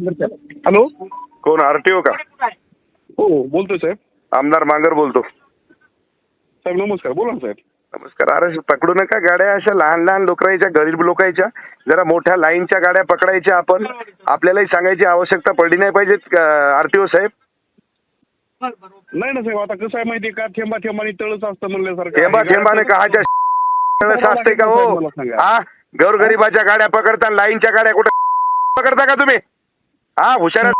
Hello? कोण RTO का? हो बोलतोय साहेब. आमदार मांगर बोलतो. साहेब नमस्कार. बोला ना साहेब. नमस्कार. अरे पकडू नका गाड्या अशा लहान लहान लोकांच्या गरीब लोकांच्या जरा मोठ्या लाईनच्या गाड्या पकडायच्या आपण. आपल्यालाही सांगायची आवश्यकता पडली नाही पाहिजे आरटीओ साहेब. नाही ना साहेब आता कसं आहे माहितीये का? थेंबा थेंबाने तळच असतं म्हणल्यासारखं. थेंबा थेंबाने कहाच्या असते. का हो. हा? गौरगरिबाच्या गाड्या पकडता लाईनच्या गाड्या कुठे पकडता का तुम्ही? हा हुशार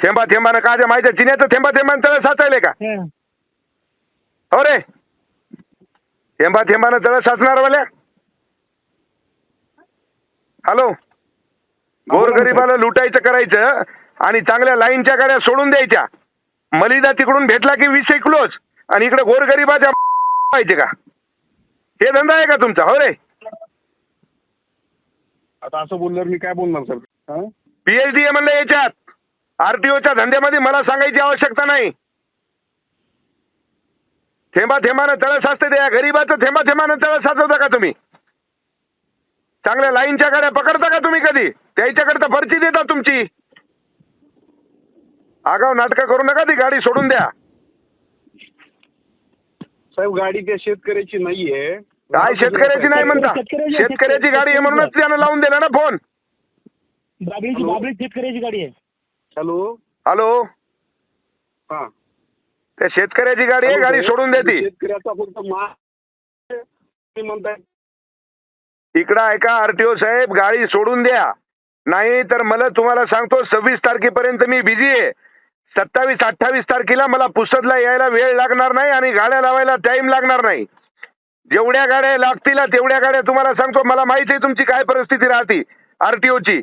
थेंबा थेंबानं काच्या माहिती चिन्याचं थेंबा थेंबानं तळ साचायले का? हो रे. थेंबा थेंबानं तळ साचणार वाल्या. हॅलो. गोरगरिबाला लुटायचं करायचं आणि चांगल्या लाईनच्या गाड्या सोडून द्यायच्या. मलिदा तिकडून भेटला की वीस क्लोज आणि इकडे गोरगरिबाच्या पाहिजे का? हे धंदा आहे का तुमचा? हो रे. आता असं बोलल्यावर मी काय बोलणार सर? हा? पीएचडी म्हणलं याच्यात. आरटीओच्या धंद्यामध्ये मला सांगायची आवश्यकता नाही. थेंबा थेंबानं तळ साचते त्या गरीबाचं थेंबा थेंबानं तळ साचवता का तुम्ही? चांगल्या लाईनच्या गाड्या पकडता का तुम्ही कधी? त्याच्याकडे फरची देता तुमची. आगाव नाटकं करू नका ती गाडी सोडून द्या. साहेब गाडी त्या शेतकऱ्याची नाहीये. काय शेतकऱ्याची नाही म्हणता. शेतकऱ्याची गाडी आहे म्हणूनच त्यानं लावून दिला ना फोन. बाबळीची बाबळी शेतकऱ्याची गाडी आहे. हॅलो. हॅलो. हा. त्या शेतकऱ्याची गाडी आहे गाडी सोडून देते शेतकऱ्याचा फक्त मा तुम्ही म्हणताय इकडं ऐका आरटीओ साहेब गाडी सोडून द्या. नाही तर मला तुम्हाला सांगतो सव्वीस तारखेपर्यंत मी बिझी आहे. सत्तावीस अठ्ठावीस तारखेला मला पुसदला यायला वेळ लागणार नाही आणि गाड्या लावायला टाइम लागणार नाही. जेवढ्या गाड्या लागतील तेवढ्या गाड्या तुम्हाला सांगतो. मला माहिती आहे तुमची काय परिस्थिती राहते आरटीओची